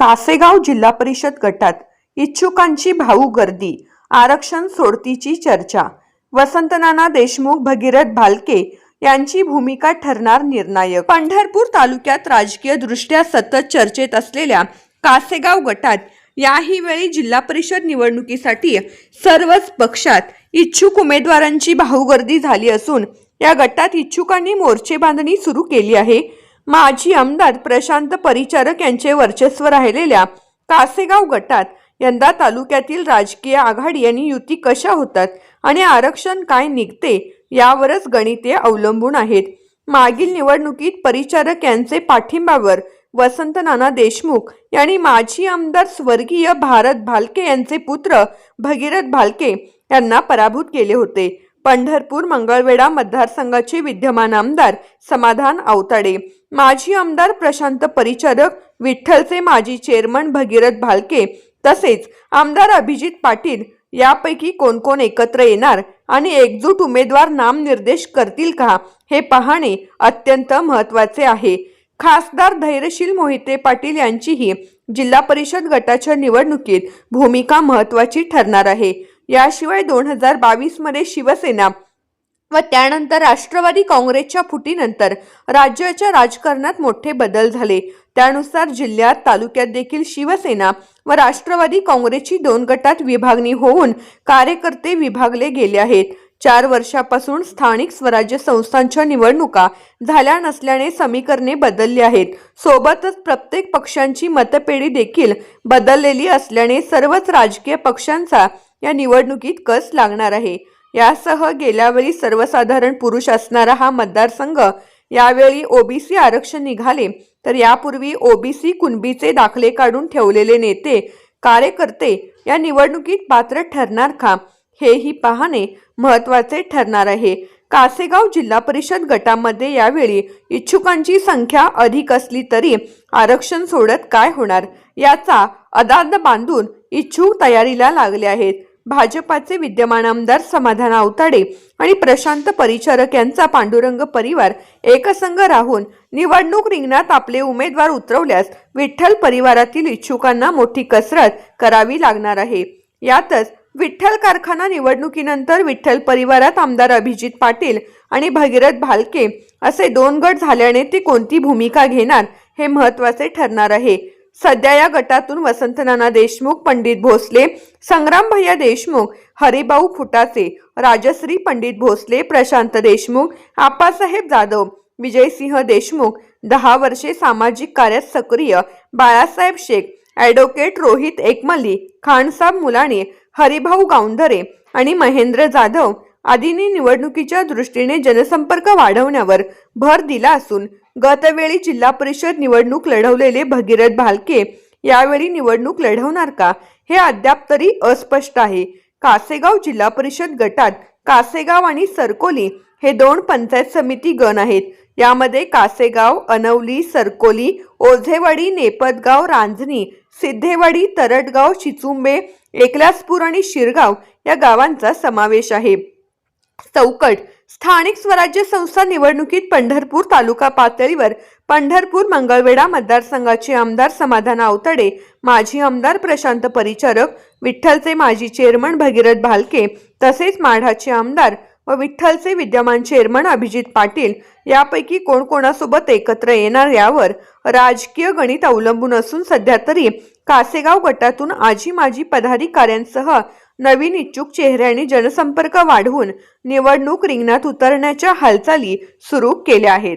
कासेगाव जिल्हा परिषद गटात इच्छुकांची भाऊ गर्दी आरक्षण सोडतीची चर्चा. वसंतनाना देशमुख भगीरथ भालके यांची भूमिका ठरणार निर्णायक. पंढरपूर तालुक्यात राजकीय दृष्ट्या सतत चर्चेत असलेल्या कासेगाव गटात याही वेळी जिल्हा परिषद निवडणुकीसाठी सर्वच पक्षात इच्छुक उमेदवारांची भाऊगर्दी झाली असून या गटात इच्छुकांनी मोर्चे बांधणी सुरू केली आहे. माजी आमदार प्रशांत परिचारक यांचे वर्चस्व राहिलेल्या कासेगाव गटात यंदा तालुक्यातील राजकीय आघाडी आणि युती कशा होतात आणि आरक्षण काय निघते यावरच गणिते अवलंबून आहेत. मागील निवडणुकीत परिचारक यांचे पाठिंबावर वसंत नाना देशमुख यांनी माजी आमदार स्वर्गीय भारत भालके यांचे पुत्र भगीरथ भालके यांना पराभूत केले होते. पंढरपूर मंगळवेढा मतदारसंघाचे विद्यमान आमदार समाधान आवताडे. माजी आमदार प्रशांत परिचारक विठ्ठलचे माजी चेअरमन भगीरथ भालके तसेच आमदार अभिजित पाटील यापैकी कोण कोण एकत्र येणार आणि एकजूट उमेदवार नामनिर्देश करतील का हे पाहणे अत्यंत महत्त्वाचे आहे. खासदार धैर्यशील मोहिते पाटील यांचीही जिल्हा परिषद गटाच्या निवडणुकीत भूमिका महत्त्वाची ठरणार आहे. याशिवाय दोन हजार बावीसमध्ये शिवसेना व त्यानंतर राष्ट्रवादी काँग्रेसच्या फुटीनंतर राज्याच्या राजकारणात मोठे बदल झाले. त्यानुसार जिल्ह्यात तालुक्यात देखील शिवसेना व राष्ट्रवादी काँग्रेसची दोन गटात विभागणी होऊन कार्यकर्ते विभागले गेले आहेत. चार वर्षापासून स्थानिक स्वराज्य संस्थांच्या निवडणुका झाल्या नसल्याने समीकरणे बदलली आहेत. सोबतच प्रत्येक पक्षांची मतपेढी देखील बदललेली असल्याने सर्वच राजकीय पक्षांचा या निवडणुकीत कस लागणार आहे? यासह गेल्यावेळी सर्वसाधारण पुरुष असणारा हा मतदारसंघ यावेळी ओबीसी आरक्षण निघाले तर यापूर्वी ओबीसी कुणबीचे दाखले काढून ठेवलेले नेते कार्यकर्ते या निवडणुकीत पात्र ठरणार का? हेही पाहणे महत्त्वाचे ठरणार आहे. कासेगाव जिल्हा परिषद गटामध्ये यावेळी इच्छुकांची संख्या अधिक असली तरी आरक्षण सोडत काय होणार? याचा अदाद बांधून इच्छुक तयारीला लागले आहेत. भाजपाचे विद्यमान आमदार समाधान आवताडे आणि प्रशांत परिचारक यांचा पांडुरंग परिवार एकसंघ राहून निवडणूक रिंगणात आपले उमेदवार उतरवल्यास विठ्ठल परिवारातील इच्छुकांना मोठी कसरत करावी लागणार आहे. यातच विठ्ठल कारखाना निवडणुकीनंतर विठ्ठल परिवारात आमदार अभिजित पाटील आणि भगीरथ भालके असे दोन गट झाल्याने ते कोणती भूमिका घेणार हे महत्त्वाचे ठरणार आहे. सध्या या गटातून वसंतनाना देशमुख पंडित भोसले संग्राम भैया देशमुख हरिभाऊ फुटाचे राजश्री पंडित भोसले प्रशांत देशमुख आप्पासाहेब जाधव विजयसिंह देशमुख दहा वर्षे सामाजिक कार्यात सक्रिय बाळासाहेब शेख ॲडव्होकेट रोहित एकमली खानसाब मुलाने हरिभाऊ गावंधरे आणि महेंद्र जाधव आदींनी निवडणुकीच्या दृष्टीने जनसंपर्क वाढवण्यावर भर दिला असून गतवेळी जिल्हा परिषद निवडणूक लढवलेले भगीरथ भालके यावेळी निवडणूक लढवणार का? हे अद्याप तरी अस्पष्ट आहे. कासेगाव जिल्हा परिषद गटात कासेगाव आणि सरकोली हे दोन पंचायत समिती गण आहेत. यामध्ये कासेगाव अनवली सरकोली ओझेवाडी नेपदगाव रांजणी सिद्धेवाडी तरटगाव चिचुंबे एकलासपूर आणि शिरगाव या गावांचा समावेश आहे. चौकट स्थानिक स्वराज्य संस्था निवडणुकीत पंढरपूर तालुका पातळीवर पंढरपूर मंगळवेढा मतदारसंघाचे आमदार समाधान आवतडे माजी आमदार प्रशांत परिचारक विठ्ठलचे माजी चेअरमन भगीरथ भालके तसेच माढाचे आमदार व विठ्ठलचे विद्यमान चेअरमन अभिजित पाटील यापैकी कोण कोणासोबत एकत्र येणार यावर राजकीय गणित अवलंबून असून सध्या तरी कासेगाव गटातून आजी माजी पदाधिकाऱ्यांसह नवीन इच्छुक चेहऱ्यांनी जनसंपर्क वाढवून निवडणूक रिंगणात उतरण्याच्या हालचाली सुरू केल्या आहेत.